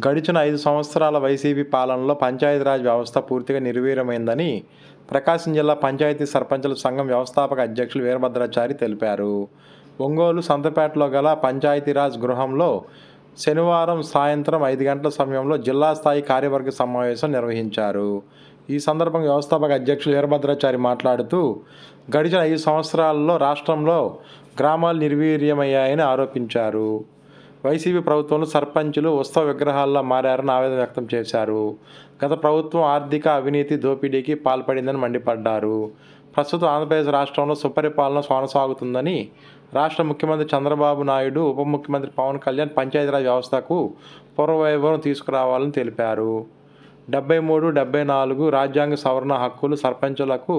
గడిచిన ఐదు సంవత్సరాల వైసీపీ పాలనలో పంచాయతీరాజ్ వ్యవస్థ పూర్తిగా నిర్వీర్యమైందని ప్రకాశం జిల్లా పంచాయతీ సర్పంచుల సంఘం వ్యవస్థాపక అధ్యక్షులు వీరభద్రాచారి తెలిపారు. ఒంగోలు సంతపేటలో గల పంచాయతీరాజ్ గృహంలో శనివారం సాయంత్రం ఐదు గంటల సమయంలో జిల్లా స్థాయి కార్యవర్గ సమావేశం నిర్వహించారు. ఈ సందర్భంగా వ్యవస్థాపక అధ్యక్షులు వీరభద్రాచారి మాట్లాడుతూ గడిచిన ఐదు సంవత్సరాల్లో రాష్ట్రంలో గ్రామాలు నిర్వీర్యమయ్యాయని ఆరోపించారు. వైసీపీ ప్రభుత్వంలో సర్పంచులు ఉత్సవ విగ్రహాల్లో మారారని ఆవేదన వ్యక్తం చేశారు. గత ప్రభుత్వం ఆర్థిక అవినీతి దోపిడీకి పాల్పడిందని మండిపడ్డారు. ప్రస్తుతం ఆంధ్రప్రదేశ్ రాష్ట్రంలో సుపరిపాలన కొనసాగుతుందని రాష్ట్ర ముఖ్యమంత్రి చంద్రబాబు నాయుడు ఉప ముఖ్యమంత్రి పవన్ కళ్యాణ్ పంచాయతీరాజ్ వ్యవస్థకు పూర్వవైభవం తీసుకురావాలని తెలిపారు. డెబ్బై మూడు డెబ్బై నాలుగు రాజ్యాంగ సవరణ హక్కులు సర్పంచులకు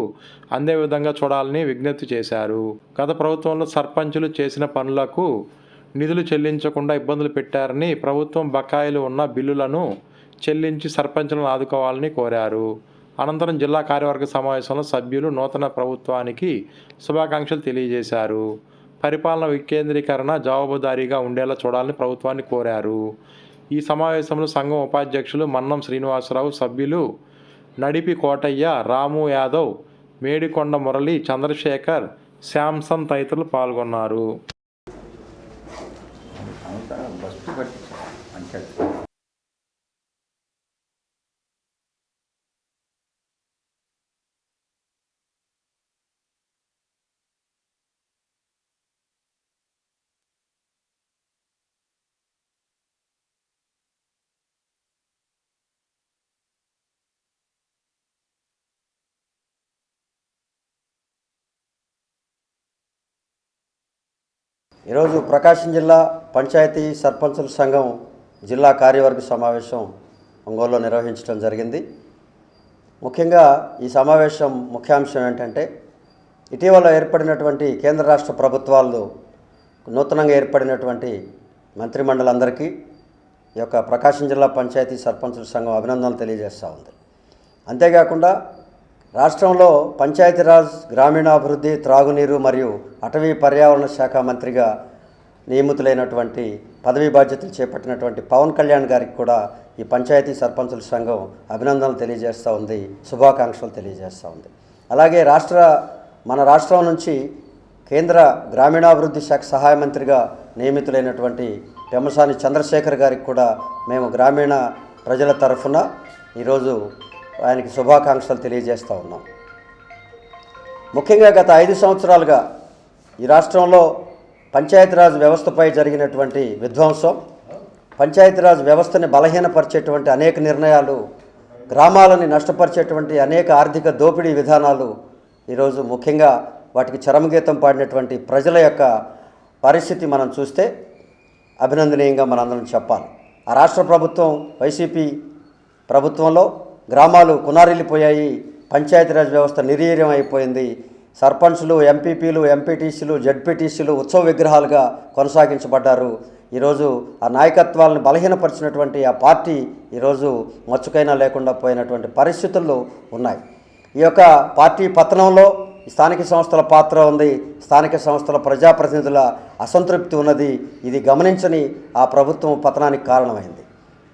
అందే విధంగా చూడాలని విజ్ఞప్తి చేశారు. గత ప్రభుత్వంలో సర్పంచులు చేసిన పనులకు నిధులు చెల్లించకుండా ఇబ్బందులు పెట్టారని ప్రభుత్వం బకాయిలు ఉన్న బిల్లులను చెల్లించి సర్పంచులను ఆదుకోవాలని కోరారు. అనంతరం జిల్లా కార్యవర్గ సమావేశంలో సభ్యులు నూతన ప్రభుత్వానికి శుభాకాంక్షలు తెలియజేశారు. పరిపాలన వికేంద్రీకరణ జవాబుదారీగా ఉండేలా చూడాలని ప్రభుత్వాన్ని కోరారు. ఈ సమావేశంలో సంఘం ఉపాధ్యక్షులు మన్నం శ్రీనివాసరావు సభ్యులు నడిపి కోటయ్య రాము యాదవ్ మేడికొండ మురళి చంద్రశేఖర్ శాంసన్ తదితరులు పాల్గొన్నారు. ఈరోజు ప్రకాశం జిల్లా పంచాయతీ సర్పంచుల సంఘం జిల్లా కార్యవర్గ సమావేశం ఒంగోలులో నిర్వహించడం జరిగింది. ముఖ్యంగా ఈ సమావేశం ముఖ్యాంశం ఏంటంటే ఇటీవల ఏర్పడినటువంటి కేంద్ర రాష్ట్ర ప్రభుత్వాలు నూతనంగా ఏర్పడినటువంటి మంత్రిమండలందరికీ ఈ యొక్క ప్రకాశం జిల్లా పంచాయతీ సర్పంచుల సంఘం అభినందనలు తెలియజేస్తూ ఉంది. అంతేకాకుండా రాష్ట్రంలో పంచాయతీరాజ్ గ్రామీణాభివృద్ధి త్రాగునీరు మరియు అటవీ పర్యావరణ శాఖ మంత్రిగా నియమితులైనటువంటి పదవీ బాధ్యతలు చేపట్టినటువంటి పవన్ కళ్యాణ్ గారికి కూడా ఈ పంచాయతీ సర్పంచుల సంఘం అభినందనలు తెలియజేస్తూ ఉంది శుభాకాంక్షలు తెలియజేస్తూ ఉంది. అలాగే రాష్ట్ర మన రాష్ట్రం నుంచి కేంద్ర గ్రామీణాభివృద్ధి శాఖ సహాయ మంత్రిగా నియమితులైనటువంటి పెమ్మసాని చంద్రశేఖర్ గారికి కూడా మేము గ్రామీణ ప్రజల తరఫున ఈరోజు ఆయనకి శుభాకాంక్షలు తెలియజేస్తూ ఉన్నాం. ముఖ్యంగా గత ఐదు సంవత్సరాలుగా ఈ రాష్ట్రంలో పంచాయతీరాజ్ వ్యవస్థపై జరిగినటువంటి విధ్వంసం పంచాయతీరాజ్ వ్యవస్థని బలహీనపరిచేటువంటి అనేక నిర్ణయాలు గ్రామాలని నష్టపరిచేటువంటి అనేక ఆర్థిక దోపిడీ విధానాలు ఈరోజు ముఖ్యంగా వాటికి చరమగీతం పాడినటువంటి ప్రజల యొక్క పరిస్థితి మనం చూస్తే అభినందనీయంగా మనందరం చెప్పాలి. ఆ రాష్ట్ర ప్రభుత్వం వైసీపీ ప్రభుత్వంలో గ్రామాలు కునారిల్లిపోయాయి. పంచాయతీరాజ్ వ్యవస్థ నిర్వీర్యం అయిపోయింది సర్పంచ్లు ఎంపీపీలు ఎంపీటీసీలు జడ్పీటీసీలు ఉత్సవ విగ్రహాలుగా కొనసాగించబడ్డారు. ఈరోజు ఆ నాయకత్వాలను బలహీనపరిచినటువంటి ఆ పార్టీ ఈరోజు మచ్చుకైనా లేకుండా పోయినటువంటి పరిస్థితుల్లో ఉన్నాయి. ఈ యొక్క పార్టీ పతనంలో స్థానిక సంస్థల పాత్ర ఉంది. స్థానిక సంస్థల ప్రజాప్రతినిధుల అసంతృప్తి ఉన్నది. ఇది గమనించని ఆ ప్రభుత్వం పతనానికి కారణమైంది.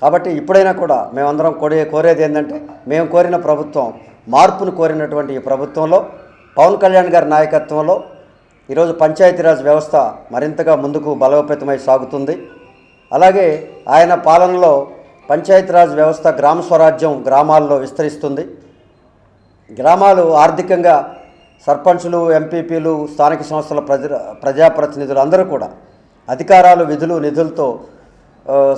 కాబట్టి ఇప్పుడైనా కూడా మేమందరం కోరే కోరేది ఏంటంటే మేము కోరిన ప్రభుత్వం మార్పును కోరినటువంటి ఈ ప్రభుత్వంలో పవన్ కళ్యాణ్ గారి నాయకత్వంలో ఈరోజు పంచాయతీరాజ్ వ్యవస్థ మరింతగా ముందుకు బలోపేతమై సాగుతుంది. అలాగే ఆయన పాలనలో పంచాయతీరాజ్ వ్యవస్థ గ్రామ స్వరాజ్యం గ్రామాల్లో విస్తరిస్తుంది. గ్రామాలు ఆర్థికంగా సర్పంచులు ఎంపీపీలు స్థానిక సంస్థల ప్రజ ప్రజాప్రతినిధులు అందరూ కూడా అధికారాలు విధులు నిధులతో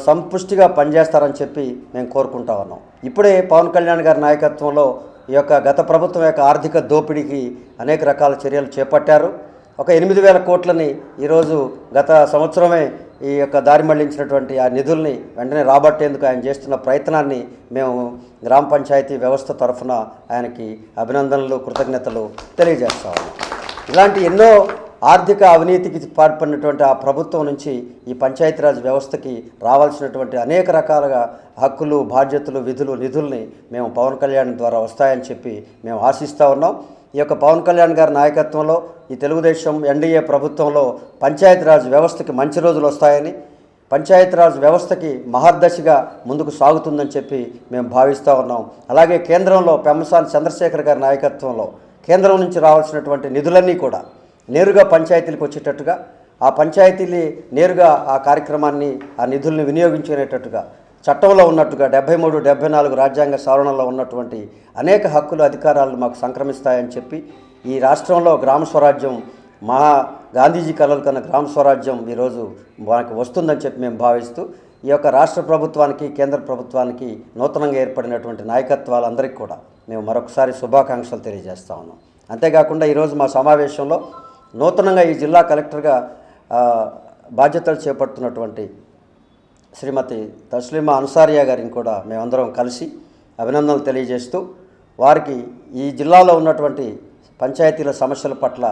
సంపుష్టిగా పనిచేస్తారని చెప్పి మేము కోరుకుంటా ఉన్నాం. ఇప్పుడే పవన్ కళ్యాణ్ గారి నాయకత్వంలో ఈ యొక్క గత ప్రభుత్వం యొక్క ఆర్థిక దోపిడీకి అనేక రకాల చర్యలు చేపట్టారు. ఒక ఎనిమిది వేల కోట్లని ఈరోజు గత సంవత్సరమే ఈ యొక్క దారి మళ్ళించినటువంటి ఆ నిధుల్ని వెంటనే రాబట్టేందుకు ఆయన చేస్తున్న ప్రయత్నాన్ని మేము గ్రామ పంచాయతీ వ్యవస్థ తరఫున ఆయనకి అభినందనలు కృతజ్ఞతలు తెలియజేస్తా ఉన్నాం. ఇలాంటి ఎన్నో ఆర్థిక అవినీతికి పాల్పడినటువంటి ఆ ప్రభుత్వం నుంచి ఈ పంచాయతీరాజ్ వ్యవస్థకి రావాల్సినటువంటి అనేక రకాలుగా హక్కులు బాధ్యతలు విధులు నిధుల్ని మేము పవన్ కళ్యాణ్ ద్వారా వస్తాయని చెప్పి మేము ఆశిస్తూ ఉన్నాం. ఈ యొక్క పవన్ కళ్యాణ్ గారి నాయకత్వంలో ఈ తెలుగుదేశం ఎన్డీఏ ప్రభుత్వంలో పంచాయతీరాజ్ వ్యవస్థకి మంచి రోజులు వస్తాయని పంచాయతీరాజ్ వ్యవస్థకి మహర్దశగా ముందుకు సాగుతుందని చెప్పి మేము భావిస్తూ ఉన్నాం. అలాగే కేంద్రంలో పెమ్మసాని చంద్రశేఖర్ గారి నాయకత్వంలో కేంద్రం నుంచి రావాల్సినటువంటి నిధులన్నీ కూడా నేరుగా పంచాయతీలకు వచ్చేటట్టుగా ఆ పంచాయతీలు నేరుగా ఆ కార్యక్రమాన్ని ఆ నిధుల్ని వినియోగించుకునేటట్టుగా చట్టంలో ఉన్నట్టుగా డెబ్బై మూడు డెబ్బై నాలుగు రాజ్యాంగ సవరణలో ఉన్నటువంటి అనేక హక్కులు అధికారాలు మాకు సంక్రమిస్తాయని చెప్పి ఈ రాష్ట్రంలో గ్రామ స్వరాజ్యం మహా గాంధీజీ కలలు కన్న గ్రామ స్వరాజ్యం ఈరోజు మనకు వస్తుందని చెప్పి మేము భావిస్తూ ఈ యొక్క రాష్ట్ర ప్రభుత్వానికి కేంద్ర ప్రభుత్వానికి నూతనంగా ఏర్పడినటువంటి నాయకత్వాలందరికీ కూడా మేము మరొకసారి శుభాకాంక్షలు తెలియజేస్తా ఉన్నాం. అంతేకాకుండా ఈరోజు మా సమావేశంలో నూతనంగా ఈ జిల్లా కలెక్టర్గా బాధ్యతలు చేపడుతున్నటువంటి శ్రీమతి తస్లీమా అన్సారియా గారిని కూడా మేమందరం కలిసి అభినందనలు తెలియజేస్తూ వారికి ఈ జిల్లాలో ఉన్నటువంటి పంచాయతీల సమస్యల పట్ల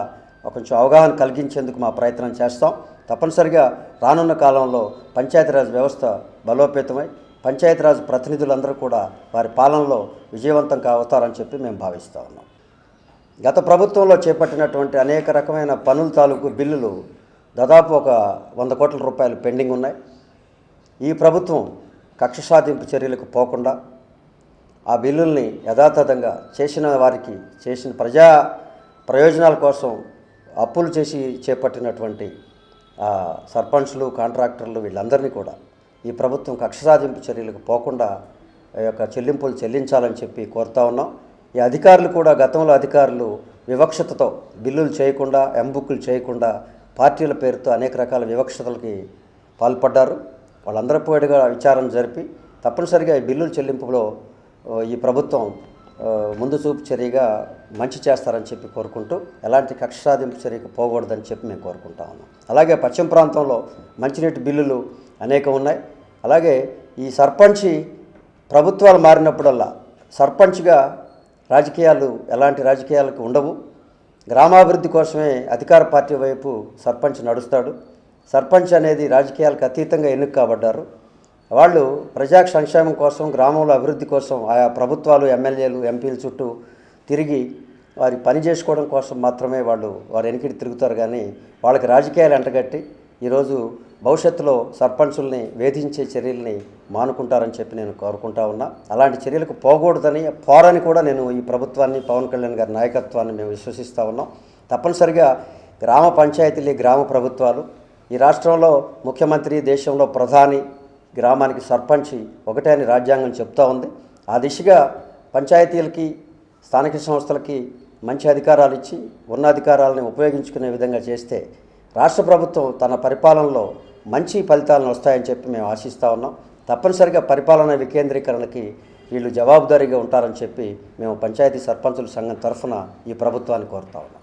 కొంచెం అవగాహన కలిగించేందుకు మా ప్రయత్నం చేస్తాం. తప్పనిసరిగా రానున్న కాలంలో పంచాయతీరాజ్ వ్యవస్థ బలోపేతమై పంచాయతీరాజ్ ప్రతినిధులందరూ కూడా వారి పాలనలో విజయవంతం కావుతారని చెప్పి మేము భావిస్తూ ఉన్నాం. గత ప్రభుత్వంలో చేపట్టినటువంటి అనేక రకమైన పనుల తాలూకు బిల్లులు దాదాపు ఒక వంద కోట్ల రూపాయలు పెండింగ్ ఉన్నాయి. ఈ ప్రభుత్వం కక్ష సాధింపు చర్యలకు పోకుండా ఆ బిల్లుల్ని యథాతథంగా చేసిన వారికి చేసిన ప్రజా ప్రయోజనాల కోసం అప్పులు చేసి చేపట్టినటువంటి ఆ, సర్పంచ్లు కాంట్రాక్టర్లు వీళ్ళందరినీ కూడా ఈ ప్రభుత్వం కక్ష సాధింపు చర్యలకు పోకుండా ఆ యొక్క చెల్లింపులు చెల్లించాలని చెప్పి కోరుతా ఉన్నాం. ఈ అధికారులు కూడా గతంలో అధికారులు వివక్షతతో బిల్లులు చేయకుండా ఎంబుక్కులు చేయకుండా పార్టీల పేరుతో అనేక రకాల వివక్షతలకి పాల్పడ్డారు. వాళ్ళందరి పోయిగా విచారణ జరిపి తప్పనిసరిగా ఈ బిల్లుల చెల్లింపులో ఈ ప్రభుత్వం ముందు చూపు చర్యగా మంచి చేస్తారని చెప్పి కోరుకుంటూ ఎలాంటి కక్ష సాధింపు చర్యకు పోకూడదని చెప్పి మేము కోరుకుంటా ఉన్నాం. అలాగే పశ్చిమ ప్రాంతంలో మంచినీటి బిల్లులు అనేకం ఉన్నాయి. అలాగే ఈ సర్పంచి ప్రభుత్వాలు మారినప్పుడల్లా సర్పంచ్గా రాజకీయాలు ఎలాంటి రాజకీయాలకు ఉండవు. గ్రామాభివృద్ధి కోసమే అధికార పార్టీ వైపు సర్పంచ్ నడుస్తాడు. సర్పంచ్ అనేది రాజకీయాలకు అతీతంగా ఎన్నిక కాబడ్డారు వాళ్ళు ప్రజా సంక్షేమం కోసం గ్రామంలో అభివృద్ధి కోసం ఆయా ప్రభుత్వాలు ఎమ్మెల్యేలు ఎంపీల చుట్టూ తిరిగి వారి పని చేసుకోవడం కోసం మాత్రమే వాళ్ళు వారు వెనకటి తిరుగుతారు. కానీ వాళ్ళకి రాజకీయాలు ఎంటగట్టి ఈరోజు భవిష్యత్తులో సర్పంచుల్ని వేధించే చర్యల్ని మానుకుంటారని చెప్పి నేను కోరుకుంటా ఉన్నా. అలాంటి చర్యలకు పోకూడదని పోరని కూడా నేను ఈ ప్రభుత్వాన్ని పవన్ కళ్యాణ్ గారి నాయకత్వాన్ని మేము విశ్వసిస్తూ ఉన్నాం. తప్పనిసరిగా గ్రామ పంచాయతీలు గ్రామ ప్రభుత్వాలు. ఈ రాష్ట్రంలో ముఖ్యమంత్రి దేశంలో ప్రధాని గ్రామానికి సర్పంచి ఒకటే అని రాజ్యాంగం చెప్తా ఉంది. ఆ దిశగా పంచాయతీలకి స్థానిక సంస్థలకి మంచి అధికారాలు ఇచ్చి ఉన్న అధికారాలను ఉపయోగించుకునే విధంగా చేస్తే రాష్ట్ర ప్రభుత్వం తన పరిపాలనలో మంచి ఫలితాలను వస్తాయని చెప్పి మేము ఆశిస్తూ ఉన్నాం. తప్పనిసరిగా పరిపాలన వికేంద్రీకరణకి వీళ్ళు జవాబుదారీగా ఉంటారని చెప్పి మేము పంచాయతీ సర్పంచుల సంఘం తరఫున ఈ ప్రభుత్వాన్ని కోరుతా ఉన్నాం.